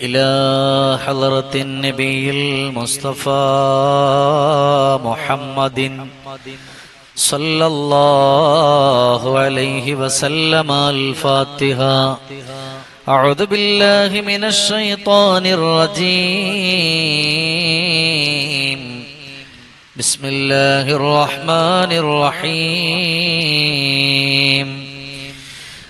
إلى حضرة النبي المصطفى محمد صلى الله عليه وسلم الفاتحة. أعوذ بالله من الشيطان الرجيم. بسم الله الرحمن الرحيم.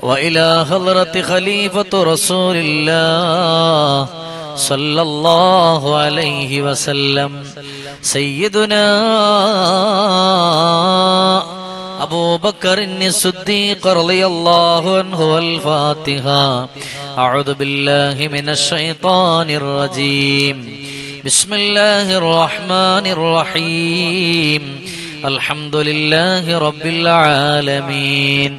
وإلى حضرة خليفة رسول الله صلى الله عليه وسلم. سيدنا أبو بكر الصديق رضي الله عنه والفاتحة. أعوذ بالله من الشيطان الرجيم. بسم الله الرحمن الرحيم. الحمد لله رب العالمين.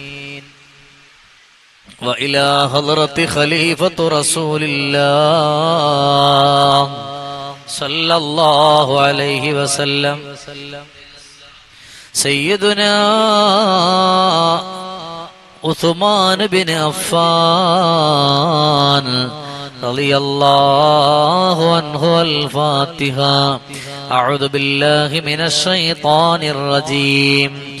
وإلى حضرة خليفة رسول الله صلى الله عليه وسلم. سيدنا عثمان بن عفان رضي الله عنه الفاتحة أعوذ بالله من الشيطان الرجيم.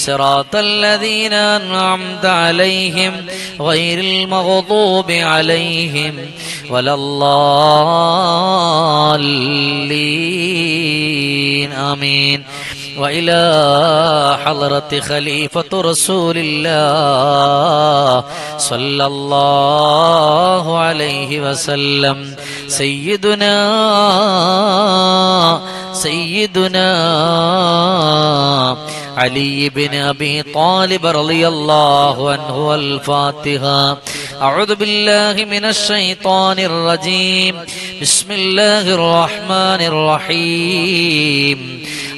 صراط الذين أنعمت عليهم غير المغضوب عليهم ولا الضالين. آمين. وإلى حضرة خليفة رسول الله صلى الله عليه وسلم. سيدنا سيدنا علي بن أبي طالب رضي الله عنه الفاتحة أعوذ بالله من الشيطان الرجيم. بسم الله الرحمن الرحيم.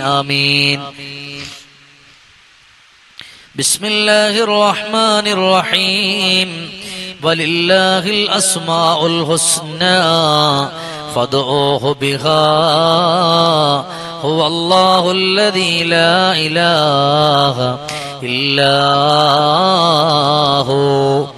آمين. بسم الله الرحمن الرحيم. ولله الأسماء الحسنى. فادعوه بها. هو الله الذي لا إله إلا هو.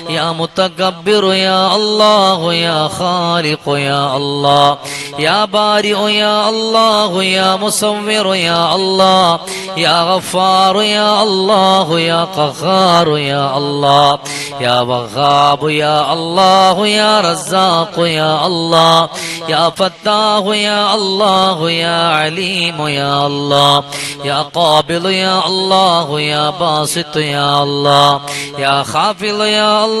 يا متكبر يا الله يا خالق يا الله يا بارئ يا الله يا مصور يا الله يا غفار يا الله يا قهار يا الله يا وهاب يا الله يا رزاق يا الله يا فتاح يا الله يا عليم يا الله يا قابل يا الله يا باسط يا الله يا خافض يا الله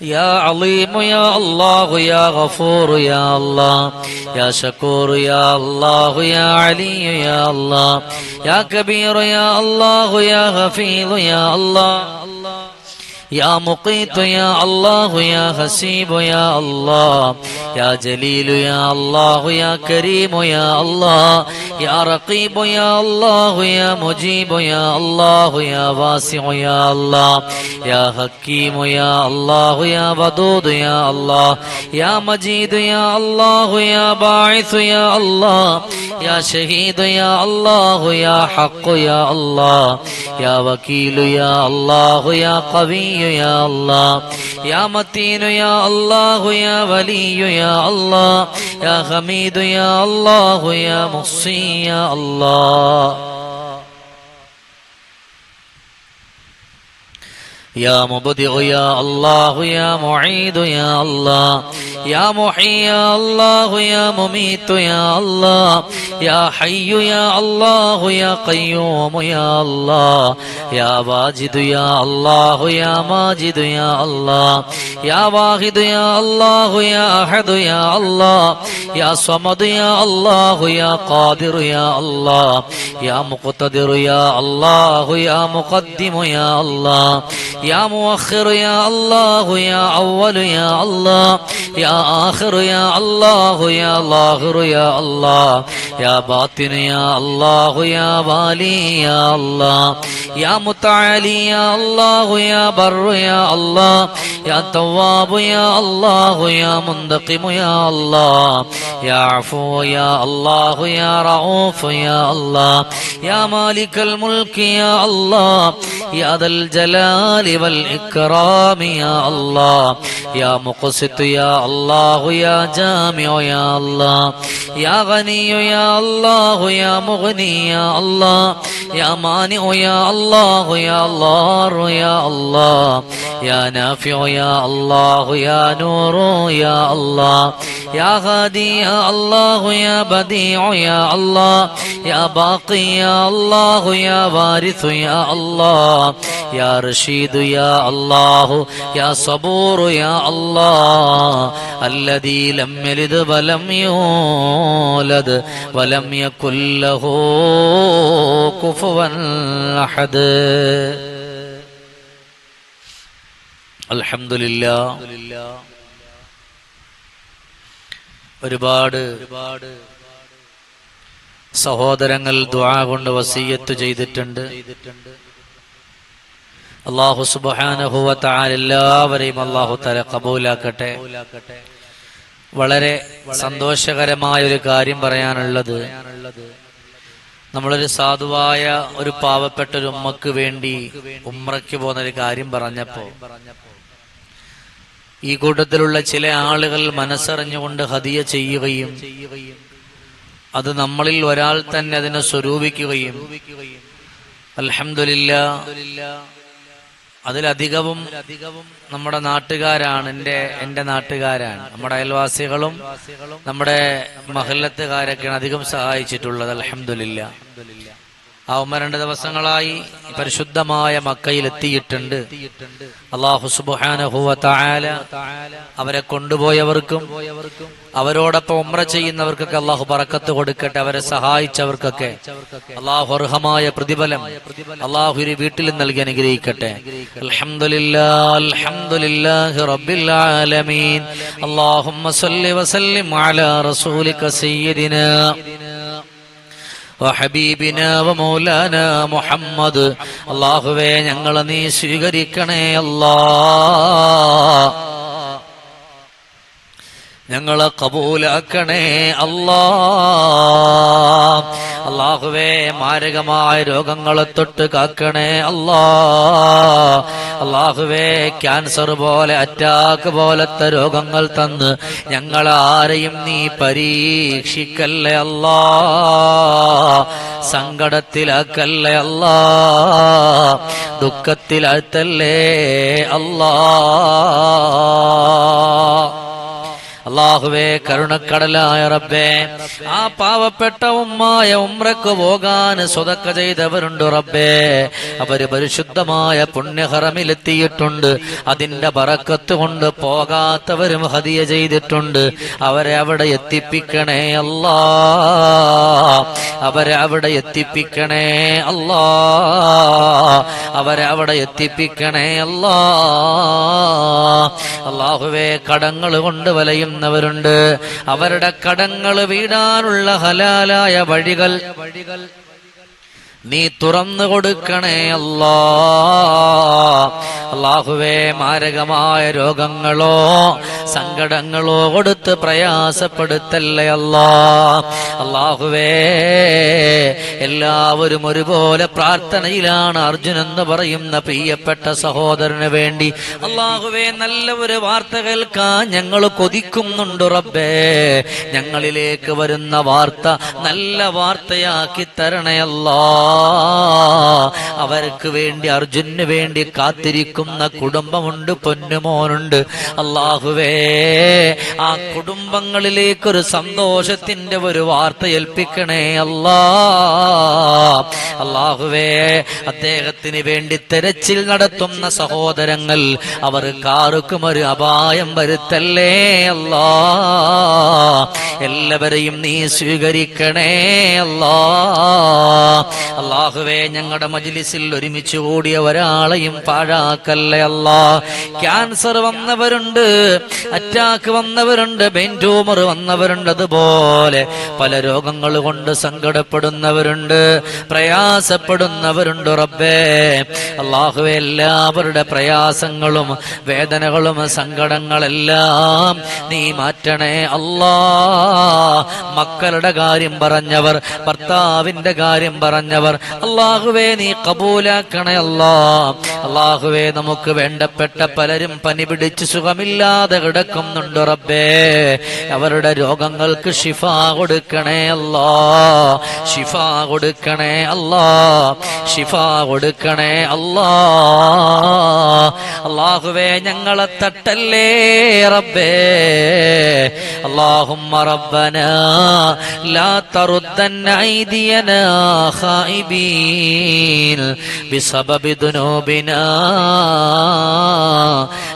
يا عظيم يا الله يا غفور يا الله يا شكور يا الله يا علي يا الله يا كبير يا الله يا حفيظ يا الله يا مقيت يا الله يا حسيب يا الله يا جليل يا الله يا كريم يا الله يا رقيب يا الله يا مجيب يا الله يا واسع يا الله يا حكيم يا الله يا ودود يا الله يا مجيد يا الله يا باعث يا الله يا شهيد يا الله يا حق يا الله يا وكيل يا الله يا قوي يا الله يا متين يا الله يا ولي يا الله يا حميد يا الله يا محصي يا الله. يا مبدع يا الله يا معيد يا الله يا محيي يا الله يا مميت يا الله يا حي يا الله يا قيوم يا الله يا واجد يا الله يا ماجد يا الله يا واحد يا الله يا أحد يا الله يا صمد يا الله يا قادر يا الله يا مقتدر يا الله يا مقدم يا الله يا مؤخر يا الله يا أول يا الله. يا آخر يا الله يا ظاهر يا الله. يا باطن يا الله يا والي يا الله. يا متعالي يا الله يا بر يا الله يا تواب يا الله يا منتقم يا الله يا عفو يا الله يا رؤوف يا الله يا مالك الملك يا الله يا ذا الجلال والإكرام يا الله يا مقسط يا الله يا جامع يا الله يا غني يا الله يا مغني يا الله يا مانع يا الله يا ضار يا الله. يا نافع يا الله يا نور يا الله. يا هادي يا الله يا بديع يا الله. يا باقي يا الله يا وارث يا الله. يا رشيد يا الله يا صبور يا الله. الذي لم يلد ولم يولد ولم يكن له كفوا أحد. മുഹമ്മദ് അലഹമില്ല ഒരുപാട് ഒരുപാട് സഹോദരങ്ങൾ ദ്വാ കൊണ്ട് വസീയത്ത് ചെയ്തിട്ടുണ്ട്. അള്ളാഹു സുബാനെല്ലാവരെയും എല്ലാവരെയും അള്ളാഹു തല കബൂലാക്കട്ടെ. വളരെ സന്തോഷകരമായ ഒരു കാര്യം പറയാനുള്ളത്. നമ്മളൊരു സാധുവായ ഒരു പാവപ്പെട്ട ഒരു ഉമ്മക്ക് വേണ്ടി ഉമ്രയ്ക്ക് പോകുന്ന ഒരു കാര്യം പറഞ്ഞപ്പോ ഈ കൂട്ടത്തിലുള്ള ചില ആളുകൾ മനസ്സറിഞ്ഞുകൊണ്ട് ഹതിയ ചെയ്യുകയും അത് നമ്മളിൽ ഒരാൾ തന്നെ അതിനെ സ്വരൂപിക്കുകയും അൽഹമില്ല അതിലധികവും നമ്മുടെ നാട്ടുകാരാണ് എന്റെ എന്റെ നാട്ടുകാരാണ്. നമ്മുടെ അയൽവാസികളും നമ്മുടെ മഹല്ലത്തുകാരൊക്കെയാണ് അധികം സഹായിച്ചിട്ടുള്ളത് അലഹമില്ല ആ ഉമ്മ രണ്ട് ദിവസങ്ങളായി പരിശുദ്ധമായ മക്കയിൽ എത്തിയിട്ടുണ്ട്. അള്ളാഹു അവരെ കൊണ്ടുപോയവർക്കും അവരോടൊപ്പം ഉമ്ര ചെയ്യുന്നവർക്കൊക്കെ അള്ളാഹു പറക്കത്ത് കൊടുക്കട്ടെ അവരെ സഹായിച്ചവർക്കൊക്കെ. അള്ളാഹു അർഹമായ പ്രതിഫലം അള്ളാഹു ഒരു വീട്ടിൽ നൽകി അനുഗ്രഹിക്കട്ടെ. അലഹമുല്ലാ സല്ലി വസല്ലിം അലാ റസൂലിക വഹബീബിന വമൗലാന മുഹമ്മദ്. അള്ളാഹുവേ ഞങ്ങൾ നീ സ്വീകരിക്കണേ അല്ലാ. ഞങ്ങളെ കബൂലാക്കണേ അല്ലാ. അള്ളാഹുവേ മാരകമായ രോഗങ്ങളെ തൊട്ട് കാക്കണേ അല്ലാ. അള്ളാഹുവേ ക്യാൻസർ പോലെ അറ്റാക്ക് പോലത്തെ രോഗങ്ങൾ തന്ന് ഞങ്ങൾ ആരെയും നീ പരീക്ഷിക്കല്ലേ അല്ലാ. സങ്കടത്തിലാക്കല്ലേ അല്ലാ. ദുഃഖത്തിലാഴ്ത്തല്ലേ അല്ലാ. അള്ളാഹുവേ കരുണക്കടലായ റബ്ബേ ആ പാവപ്പെട്ട ഉമ്മായ ഉമ്രക്ക് പോകാൻ സ്വതക്ക ചെയ്തവരുണ്ട് റബ്ബേ. അവർ പരിശുദ്ധമായ പുണ്യഹറമിലെത്തിയിട്ടുണ്ട്. അതിന്റെ പറക്കത്ത് കൊണ്ട് പോകാത്തവരും ഹതിയ ചെയ്തിട്ടുണ്ട്. അവരെ അവിടെ എത്തിപ്പിക്കണേ അല്ലാ. അവരെ അവിടെ എത്തിപ്പിക്കണേ അല്ലാ. അവരെ അവിടെ എത്തിപ്പിക്കണേ അല്ലാ. അള്ളാഹുവേ കടങ്ങൾ കൊണ്ട് വലയുന്നവരുണ്ട് അവരുടെ കടങ്ങൾ വീടാനുള്ള ഹലാലായ വഴികൾ വഴികൾ നീ തുറന്നു കൊടുക്കണേ അല്ലാ. അള്ളാഹുവേ മാരകമായ രോഗങ്ങളോ സങ്കടങ്ങളോ കൊടുത്ത് പ്രയാസപ്പെടുത്തല്ലേ അല്ലാ. അള്ളാഹുവേ എല്ലാവരും ഒരുപോലെ പ്രാർത്ഥനയിലാണ് അർജുൻ എന്ന് പറയുന്ന പ്രിയപ്പെട്ട സഹോദരന് വേണ്ടി. അള്ളാഹുവേ നല്ല ഒരു വാർത്ത കേൾക്കാൻ ഞങ്ങൾ കൊതിക്കുന്നുണ്ട് റബ്ബേ. ഞങ്ങളിലേക്ക് വരുന്ന വാർത്ത നല്ല വാർത്തയാക്കി തരണേ അല്ലാ. അവർക്ക് വേണ്ടി അർജുന് വേണ്ടി കാത്തിരിക്കുന്ന കുടുംബമുണ്ട് പൊന്നുമോനുണ്ട്. അള്ളാഹുവേ ആ കുടുംബങ്ങളിലേക്ക് ഒരു സന്തോഷത്തിന്റെ ഒരു വാർത്ത ഏൽപ്പിക്കണേ അല്ലാ. അള്ളാഹുവേ അദ്ദേഹത്തിന് വേണ്ടി തെരച്ചിൽ നടത്തുന്ന സഹോദരങ്ങൾ അവർ കാർക്കും ഒരു അപായം വരുത്തല്ലേ അല്ലാ. എല്ലാവരെയും നീ സ്വീകരിക്കണേ അല്ലാ. അള്ളാഹുവേ ഞങ്ങളുടെ മജിലിസിൽ ഒരുമിച്ച് കൂടിയ ഒരാളെയും പാഴാക്കല്ലേ അല്ലാ. ക്യാൻസർ വന്നവരുണ്ട് അറ്റാക്ക് വന്നവരുണ്ട് ബെയിൻ ട്യൂമർ വന്നവരുണ്ട് അതുപോലെ പല രോഗങ്ങൾ കൊണ്ട് സങ്കടപ്പെടുന്നവരുണ്ട് പ്രയാസപ്പെടുന്നവരുണ്ട് റബ്ബേ. അള്ളാഹുവെ എല്ലാവരുടെ പ്രയാസങ്ങളും വേദനകളും സങ്കടങ്ങളെല്ലാം നീ മാറ്റണേ അല്ലാ. മക്കളുടെ കാര്യം പറഞ്ഞവർ ഭർത്താവിന്റെ കാര്യം പറഞ്ഞവർ അള്ളാഹുവേ നീ കബൂലാക്കണേ അല്ലാ. അള്ളാഹുവേ നമുക്ക് വേണ്ടപ്പെട്ട പലരും പനി പിടിച്ച് സുഖമില്ലാതെ കിടക്കുന്നുണ്ട് റബ്ബേ. അവരുടെ രോഗങ്ങൾക്ക് ഷിഫ കൊടുക്കണേ അല്ലാ. ഷിഫ കൊടുക്കണേ അല്ലാ. ഷിഫ കൊടുക്കണേ അല്ലാ. അള്ളാഹുവേ ഞങ്ങളെ തട്ടല്ലേ റബ്ബേ. അള്ളാഹുമ്മ റബ്ബന ലാ തറുദ്ദൻ ഐദിയന ഖായി خائبين بسبب ذنوبنا.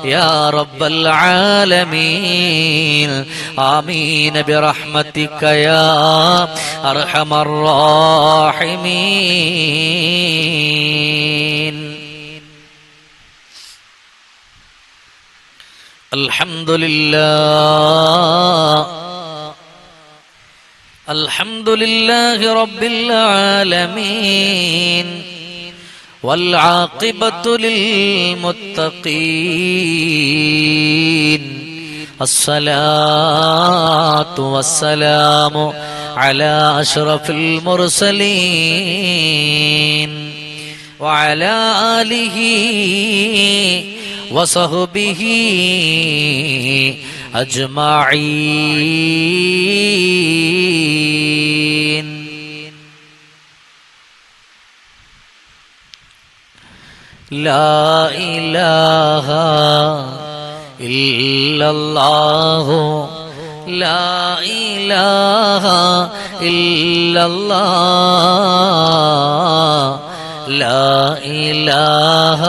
يا رب العالمين آمين برحمتك يا أرحم الراحمين. الحمد لله الحمد لله رب العالمين والعاقبة للمتقين الصلاة والسلام على أشرف المرسلين وعلى آله وصحبه أجمعين. لا إله إلا الله. لا إله إلا الله. لا إله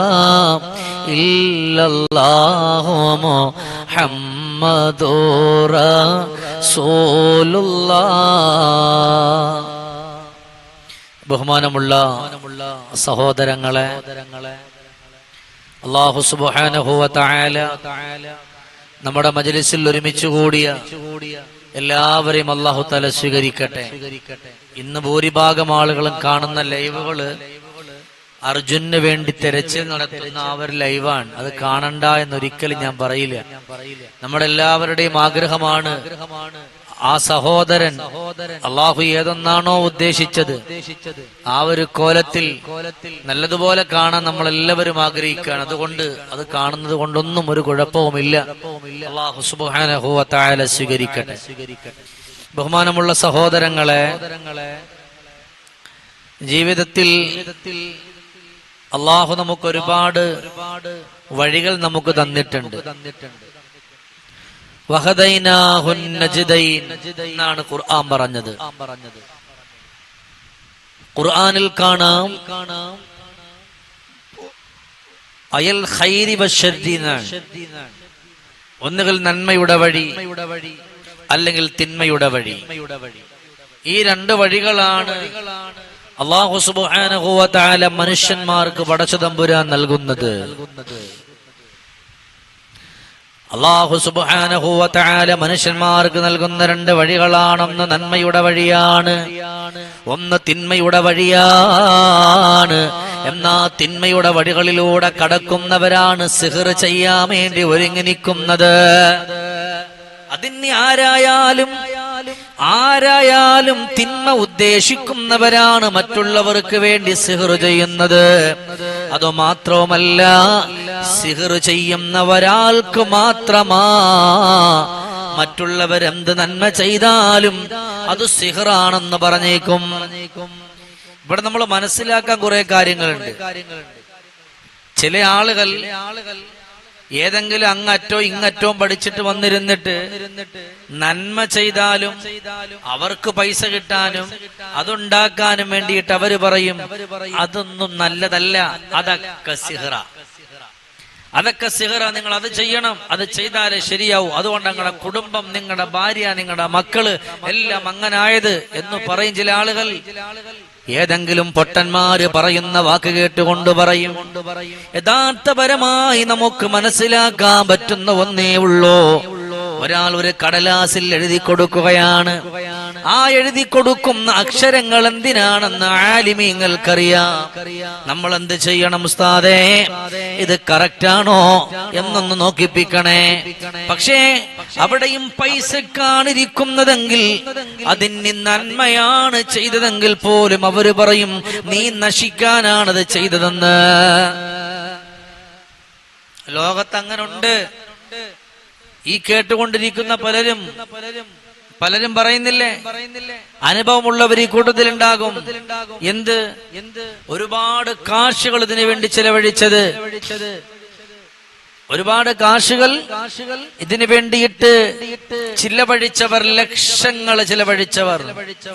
إلا الله. محمد മുഹമ്മദോറ സോലുള്ള ബഹുമാനമുള്ള സഹോദരങ്ങളെ അള്ളാഹു സുബാനുഭവ നമ്മുടെ മജലിസിൽ ഒരുമിച്ച് കൂടിയ എല്ലാവരെയും അള്ളാഹു തല സ്വീകരിക്കട്ടെ. ഇന്ന് ഭൂരിഭാഗം ആളുകളും കാണുന്ന ലൈവുകൾ അർജുന് വേണ്ടി തെരച്ചിൽ നടത്തുന്ന ആ ഒരു ലൈവാണ്. അത് കാണണ്ട എന്നൊരിക്കലും ഞാൻ പറയില്ല. നമ്മുടെ എല്ലാവരുടെയും ആഗ്രഹമാണ് ആ സഹോദരൻ അള്ളാഹു ഏതൊന്നാണോ ഉദ്ദേശിച്ചത്. ആ ഒരു കോലത്തിൽ നല്ലതുപോലെ കാണാൻ നമ്മൾ എല്ലാവരും ആഗ്രഹിക്കുകയാണ്. അതുകൊണ്ട് അത് കാണുന്നത് കൊണ്ടൊന്നും ഒരു കുഴപ്പവുമില്ല. അള്ളാഹു സുബാനഹുവ തായാല സ്വീകരിക്കട്ടെ. ബഹുമാനമുള്ള സഹോദരങ്ങളെ ജീവിതത്തിൽ അള്ളാഹു നമുക്ക് ഒരുപാട് വഴികൾ നമുക്ക് തന്നിട്ടുണ്ട്. എന്നാണ് ഖുർആൻ പറഞ്ഞത്. ഖുർആനിൽ കാണാം അയൽ ഹൈരി ഒന്നുകിൽ നന്മയുടെ വഴി അല്ലെങ്കിൽ തിന്മയുടെ വഴി. ഈ രണ്ട് വഴികളാണ് അള്ളാഹു സുബ്ഹാനഹു വ മനുഷ്യന്മാർക്ക് പടച്ചു തമ്പുരാൻ നൽകുന്നത്. അള്ളാഹു സുബ്ഹാനഹു വ മനുഷ്യന്മാർക്ക് നൽകുന്ന രണ്ട് വഴികളാണൊന്ന് നന്മയുടെ വഴിയാണ്. ഒന്ന് തിന്മയുടെ വഴിയാണ്. എന്നാ തിന്മയുടെ വഴികളിലൂടെ കടക്കുന്നവരാണ് സിഹർ ചെയ്യാൻ വേണ്ടി ഒരുങ്ങി നിൽക്കുന്നത്. അതിന് ആരായാലും ആരായാലും തിന്മ ഉദ്ദേശിക്കുന്നവരാണ് മറ്റുള്ളവർക്ക് വേണ്ടി സിഹർ ചെയ്യുന്നത്. അതോ മാത്രവുമല്ല സിഹർ ചെയ്യുന്നവരാൾക്ക് മാത്രമാ. മറ്റുള്ളവരെന്ത് നന്മ ചെയ്താലും അത് സിഹറാണെന്ന് പറഞ്ഞേക്കും. ഇവിടെ നമ്മൾ മനസ്സിലാക്കാൻ കുറെ കാര്യങ്ങളുണ്ട്. ചില ആളുകൾ ഏതെങ്കിലും അങ്ങറ്റോ ഇങ്ങറ്റോ പഠിച്ചിട്ട് വന്നിരുന്നിട്ട് നന്മ ചെയ്താലും അവർക്ക് പൈസ കിട്ടാനും അതുണ്ടാക്കാനും വേണ്ടിയിട്ട് അവർ പറയും അതൊന്നും നല്ലതല്ല. അതൊക്കെ സിഹറ. അതൊക്കെ സിഹറ. നിങ്ങൾ അത് ചെയ്യണം. അത് ചെയ്താലേ ശരിയാവും. അതുകൊണ്ട് നിങ്ങളുടെ കുടുംബം നിങ്ങളുടെ ഭാര്യ നിങ്ങളുടെ മക്കൾ എല്ലാം അങ്ങനായത് എന്ന് പറയും ചില ആളുകൾ. ഏതെങ്കിലും പൊട്ടന്മാര് പറയുന്ന വാക്ക് കേട്ടുകൊണ്ട് പറയും. യഥാർത്ഥപരമായി നമുക്ക് മനസ്സിലാക്കാൻ പറ്റുന്ന ഒന്നേ ഉള്ളൂ. ഒരാൾ ഒരു കടലാസിൽ എഴുതി കൊടുക്കുകയാണ്. ആ എഴുതി കൊടുക്കുന്ന അക്ഷരങ്ങൾ എന്തിനാണെന്ന് ആലിമീങ്ങൾക്കറിയാം. നമ്മൾ എന്ത് ചെയ്യണം ഉസ്താദേ? ഇത് കറക്റ്റ് ആണോ എന്നൊന്ന് നോക്കിപ്പിക്കണേ. പക്ഷേ അവിടെയും പൈസക്കാണിരിക്കുന്നതെങ്കിൽ അതിന് നന്മയാണ് ചെയ്തതെങ്കിൽ പോലും അവർ പറയും നീ നശിക്കാനാണത് ചെയ്തതെന്ന്. ലോകത്ത് അങ്ങനുണ്ട് ഈ കേട്ടുകൊണ്ടിരിക്കുന്ന പലരും പലരും പറയുന്നില്ലേ? അനുഭവമുള്ളവർ ഈ കൂട്ടത്തിലുണ്ടാകും. എന്ത്? എന്ത് ഒരുപാട് കാശുകൾ ഇതിനു വേണ്ടി ചെലവഴിച്ചത്. ഒരുപാട് കാശുകൾ ഇതിനു വേണ്ടിയിട്ട് ചിലവഴിച്ചവർ ലക്ഷങ്ങൾ ചിലവഴിച്ചവർ.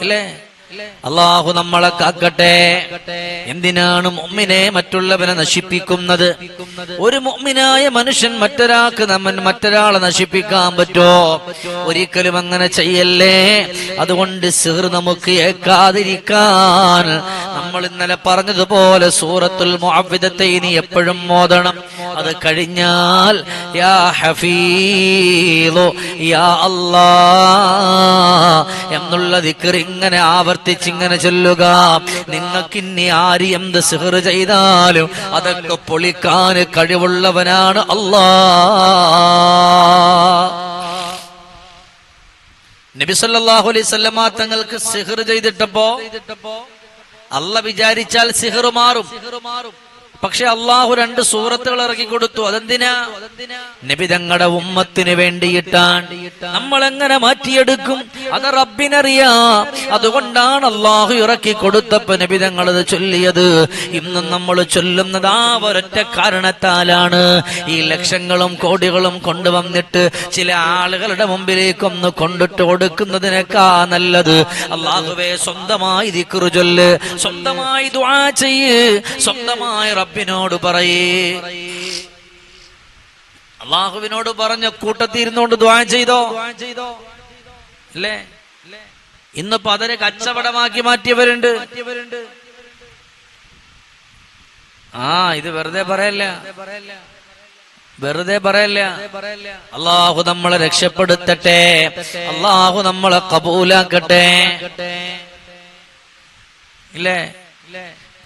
അല്ലേ അള്ളാഹു നമ്മളെ കാക്കട്ടെ. എന്തിനാണ് മുമ്മിനെ മറ്റുള്ളവനെ നശിപ്പിക്കുന്നത്? ഒരു മുമ്മിനായ മനുഷ്യൻ മറ്റൊരാൾക്ക് നമ്മൻ മറ്റൊരാളെ നശിപ്പിക്കാൻ പറ്റോ? ഒരിക്കലും അങ്ങനെ ചെയ്യല്ലേ. അതുകൊണ്ട് സിർ നമുക്ക് ഏക്കാതിരിക്കാൻ നമ്മൾ ഇന്നലെ പറഞ്ഞതുപോലെ സൂറത്തുൽ മുഅവ്വിദത്തെ ഇനി എപ്പോഴും മോദണം അത് കഴിഞ്ഞാൽ യാ ഹഫീലോ യാ അല്ലാ എന്നുള്ള ദിക്ർ ഇങ്ങനെ ആവർത്തിച്ച് ഇങ്ങനെ ചൊല്ലുക. നിങ്ങൾക്ക് ഇനി ആര് എന്ത് സിഹർ ചെയ്താലും അതൊക്കെ പൊളിക്കാൻ കഴിവുള്ളവനാണ് അല്ലാ. നബി സല്ലല്ലാഹു അലൈഹി വസല്ലമ തങ്ങൾക്ക് സിഹർ ചെയ്തിട്ടപ്പോ അല്ല വിചാരിച്ചാൽ സിഹർ മാറും. പക്ഷെ അള്ളാഹു രണ്ട് സൂറത്തുകൾ ഇറക്കി കൊടുത്തു അതെന്തിനാ? നബി തങ്ങളുടെ ഉമ്മത്തിന് വേണ്ടിയിട്ടാണ്. നമ്മൾ എങ്ങനെ മാറ്റിയെടുക്കും? അത് റബ്ബിനറിയാ. അതുകൊണ്ടാണ് അള്ളാഹു ഇറക്കി കൊടുത്തപ്പോ നബി ചൊല്ലിയത്. ഇന്നും നമ്മൾ ചൊല്ലുന്നത് ആ ഒരൊറ്റ കാരണത്താലാണ്. ഈ ലക്ഷങ്ങളും കോടികളും കൊണ്ടുവന്നിട്ട് ചില ആളുകളുടെ മുമ്പിലേക്കൊന്ന് കൊണ്ടിട്ട് കൊടുക്കുന്നതിനേക്കാ നല്ലത്. അള്ളാഹുവെ സ്വന്തമായി ചൊല്ല്. സ്വന്തമായി ദുആ ചെയ്യ്. സ്വന്തമായി റബ്ബിനോട് പറയേ. അള്ളാഹുവിനോട് പറഞ്ഞ കൂട്ടത്തിരുന്നുകൊണ്ട് ദ്വാ ചെയ്തോ? അല്ലേ? ഇന്നിപ്പോ അതിനെ കച്ചവടമാക്കി മാറ്റിയവരുണ്ട്. ആ ഇത് വെറുതെ പറയല്ല. വെറുതെ പറയല്ല. അള്ളാഹു നമ്മളെ രക്ഷപ്പെടുത്തട്ടെ. അള്ളാഹു നമ്മളെ കബൂലാക്കട്ടെ. ഇല്ലേ?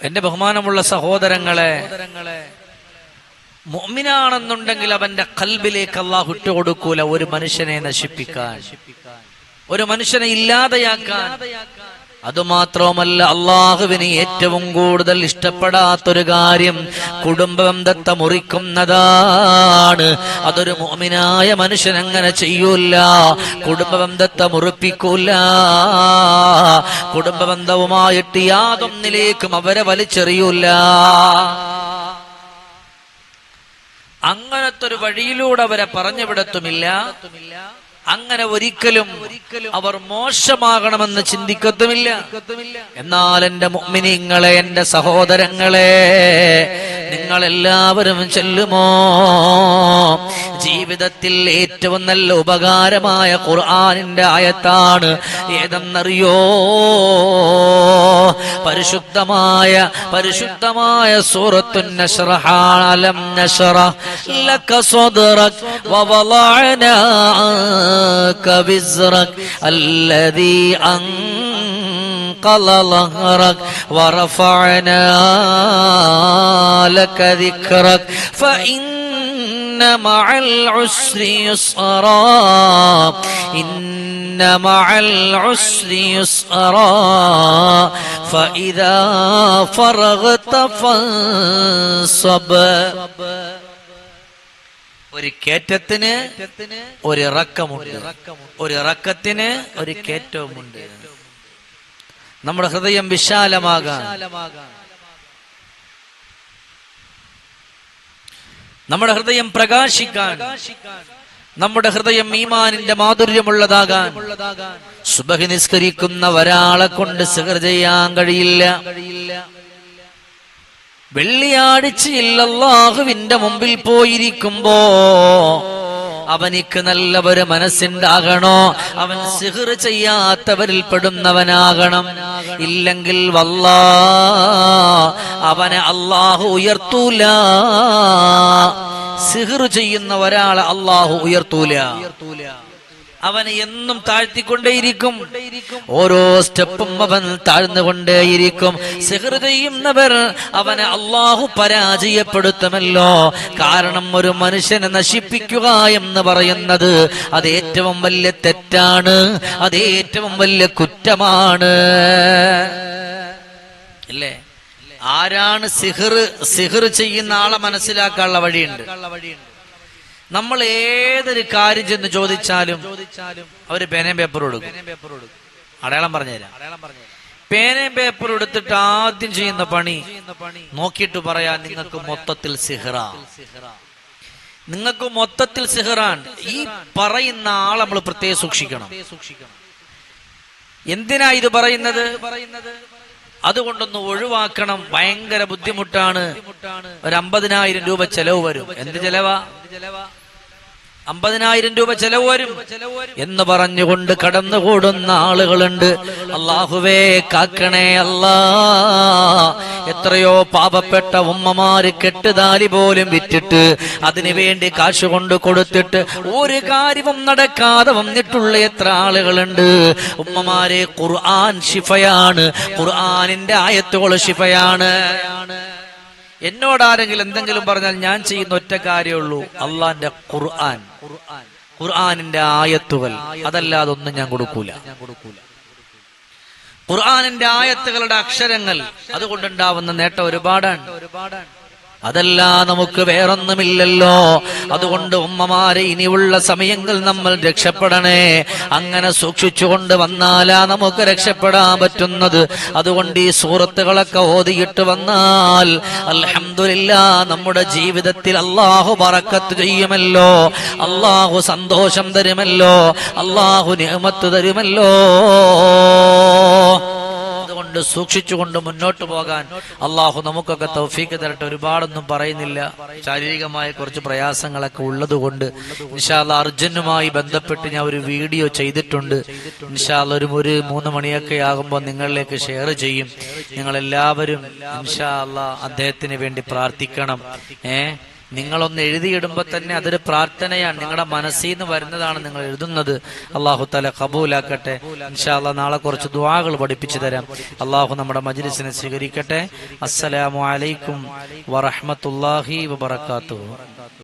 എന്റെ ബഹുമാനമുള്ള സഹോദരങ്ങളെ മൊമിനാണെന്നുണ്ടെങ്കിൽ അവന്റെ കൽബിലേക്ക് അള്ളാഹു ഇട്ടുകൊടുക്കൂല ഒരു മനുഷ്യനെ നശിപ്പിക്കാൻ. ഒരു മനുഷ്യനെ ഇല്ലാതെയാക്കാൻ. അതുമാത്രവുമല്ല അള്ളാഹുവിന് ഏറ്റവും കൂടുതൽ ഇഷ്ടപ്പെടാത്തൊരു കാര്യം കുടുംബബന്ധത്തെ മുറിക്കുന്നതാണ്. അതൊരു മോമിനായ മനുഷ്യൻ അങ്ങനെ ചെയ്യൂല കുടുംബബന്ധത്തെ മുറിപ്പിക്കൂല കുടുംബബന്ധവുമായിട്ട് യാതൊന്നിലേക്കും അവരെ വലിച്ചെറിയൂല അങ്ങനത്തെ ഒരു വഴിയിലൂടെ അവരെ പറഞ്ഞു വിടത്തുമില്ല അങ്ങനെ ഒരിക്കലും അവർ മോശമാകണമെന്ന് ചിന്തിക്കത്തുമില്ല. എന്നാൽ എന്റെ മുഗ്മിനിങ്ങളെ എന്റെ സഹോദരങ്ങളെ നിങ്ങളെല്ലാവരും ചെല്ലുമോ? ജീവിതത്തിൽ ഏറ്റവും നല്ല ഉപകാരമായ ഖുർആാനിന്റെ ആയത്താണ് ഏതെന്നറിയോ? പരിശുദ്ധമായ പരിശുദ്ധമായ സൂറത്തു നശ്രഹാലം നശ്ര ലക സ്വദറക് വവളഅന عنك وزرك الذي أنقض ظهرك ورفعنا لك ذكرك فإن مع العسر يسرا إن مع العسر يسرا فإذا فرغت فانصب ഒരു കേറ്റത്തിന് ഒരു ഇറക്കമുണ്ട്. ഒരു ഇറക്കത്തിന് ഒരു കേറ്റവുമുണ്ട് നമ്മുടെ ഹൃദയം വിശാലമാകാൻ. നമ്മുടെ ഹൃദയം പ്രകാശിക്കാൻ. നമ്മുടെ ഹൃദയം മീമാനിന്റെ മാധുര്യമുള്ളതാകാൻ. സുബഹി നിസ്കരിക്കുന്ന ഒരാളെ കൊണ്ട് സിഹർ ചെയ്യാൻ കഴിയില്ല. വെള്ളിയാഴ്ചയിൽ അള്ളാഹുവിന്റെ മുമ്പിൽ പോയിരിക്കുമ്പോ അവനിക്ക് നല്ലൊരു മനസ്സുണ്ടാകണോ? അവൻ സിഹർ ചെയ്യാത്തവരിൽ പെടുന്നവനാകണം. ഇല്ലെങ്കിൽ വല്ലാ അവനെ അള്ളാഹു ഉയർത്തൂല. സിഹർ ചെയ്യുന്ന ഒരാളെ അള്ളാഹു ഉയർത്തൂല. അവനെ എന്നും താഴ്ത്തിക്കൊണ്ടേയിരിക്കും. ഓരോ സ്റ്റെപ്പും അവൻ താഴ്ന്നുകൊണ്ടേയിരിക്കും. സിഹർ ചെയ്യുന്നവർ അവനെ അള്ളാഹു പരാജയപ്പെടുത്തുമല്ലോ. കാരണം ഒരു മനുഷ്യനെ നശിപ്പിക്കുക എന്ന് പറയുന്നത് അത് ഏറ്റവും വലിയ തെറ്റാണ്. അത് ഏറ്റവും വലിയ കുറ്റമാണ്. അല്ലേ ആരാണ് സിഹർ സിഹർ ചെയ്യുന്ന ആളെ മനസ്സിലാക്കാനുള്ള വഴിയുണ്ട്. നമ്മൾ ഏതൊരു കാര്യം ചെന്ന് ചോദിച്ചാലും അവർ പേനയും പേപ്പറും കൊടുക്കും അടയാളം പറഞ്ഞുതരാം. പേനയും പേപ്പർ എടുത്തിട്ട് ആദ്യം ചെയ്യുന്ന പണി നോക്കിയിട്ട് പറയാ നിങ്ങൾക്ക് മൊത്തത്തിൽ സിഹറ. നിങ്ങൾക്ക് മൊത്തത്തിൽ സിഹറാൻ ഈ പറയുന്ന ആൾ നമ്മൾ പ്രത്യേകം സൂക്ഷിക്കണം. എന്തിനാ ഇത് പറയുന്നത്? അതുകൊണ്ടൊന്ന് ഒഴിവാക്കണം. ഭയങ്കര ബുദ്ധിമുട്ടാണ്. ഒരു അമ്പതിനായിരം രൂപ ചെലവ് വരും. എന്ത് ചെലവാ? അമ്പതിനായിരം രൂപ ചെലവ് വരും എന്ന് പറഞ്ഞുകൊണ്ട് കടന്നുകൂടുന്ന ആളുകളുണ്ട്. അള്ളാഹുവേ കാക്കണേ അല്ലാ. എത്രയോ പാപപ്പെട്ട ഉമ്മമാര് കെട്ടുതാലി പോലും വിറ്റിട്ട് അതിനു വേണ്ടി കാശ് കൊണ്ട് കൊടുത്തിട്ട് ഒരു കാര്യവും നടക്കാതെ വന്നിട്ടുള്ള എത്ര ആളുകളുണ്ട്. ഉമ്മമാരെ ഖുർആൻ ശിഫയാണ്. ഖുർആാനിന്റെ ആയത്തുകൾ ശിഫയാണ്. എന്നോട് ആരെങ്കിലും എന്തെങ്കിലും പറഞ്ഞാൽ ഞാൻ ചെയ്യുന്ന ഒറ്റ കാര്യമുള്ളൂ അള്ളാന്റെ ഖുർആൻ. ഖുർആാനിന്റെ ആയത്തുകൾ. അതല്ലാതെ ഒന്നും ഞാൻ കൊടുക്കൂല. ഖുർആാനിന്റെ ആയത്തുകളുടെ അക്ഷരങ്ങൾ അതുകൊണ്ടുണ്ടാവുന്ന നേട്ടം ഒരുപാടാണ് ഒരുപാടാണ്. അതല്ല നമുക്ക് വേറൊന്നുമില്ലല്ലോ. അതുകൊണ്ട് ഉമ്മമാരെ ഇനിയുള്ള സമയങ്ങൾ നമ്മൾ രക്ഷപ്പെടണേ. അങ്ങനെ സൂക്ഷിച്ചുകൊണ്ട് വന്നാലാ നമുക്ക് രക്ഷപ്പെടാൻ പറ്റുന്നത്. അതുകൊണ്ട് ഈ സൂറത്തുകളൊക്കെ ഓതിയിട്ട് വന്നാൽ അലഹമില്ല നമ്മുടെ ജീവിതത്തിൽ അള്ളാഹു പറക്കത്ത് ചെയ്യുമല്ലോ. അള്ളാഹു സന്തോഷം തരുമല്ലോ. അള്ളാഹു നിയമത്ത് തരുമല്ലോ. അതുകൊണ്ട് സൂക്ഷിച്ചുകൊണ്ട് മുന്നോട്ട് പോകാൻ അള്ളാഹു നമുക്കൊക്കെ തൗഫീക്ക് തരട്ടെ. ഒരുപാടൊന്നും പറയുന്നില്ല. ശാരീരികമായ കുറച്ച് പ്രയാസങ്ങളൊക്കെ ഉള്ളതുകൊണ്ട് നിഷാല അർജുനുമായി ബന്ധപ്പെട്ട് ഞാൻ ഒരു വീഡിയോ ചെയ്തിട്ടുണ്ട്. നിഷാല ഒരു ഒരു മൂന്ന് മണിയൊക്കെ ആകുമ്പോൾ നിങ്ങളിലേക്ക് ഷെയർ ചെയ്യും. നിങ്ങളെല്ലാവരും ഇൻഷാല്ല അദ്ദേഹത്തിന് വേണ്ടി പ്രാർത്ഥിക്കണം. ഏ? നിങ്ങളൊന്ന് എഴുതിയിടുമ്പോൾ തന്നെ അതൊരു പ്രാർത്ഥനയാണ്. നിങ്ങളുടെ മനസ്സിൽ നിന്ന് വരുന്നതാണ് നിങ്ങൾ എഴുതുന്നത്. അള്ളാഹു തല കബൂലാക്കട്ടെ. ഇൻഷാല്ല നാളെ കുറച്ച് ദുആകൾ പഠിപ്പിച്ചു തരാം. അള്ളാഹു നമ്മുടെ മജ്ലിസിനെ സ്വീകരിക്കട്ടെ. അസ്സലാമു അലൈക്കും വറഹ്മത്തുള്ളാഹി വബറകാതുഹു.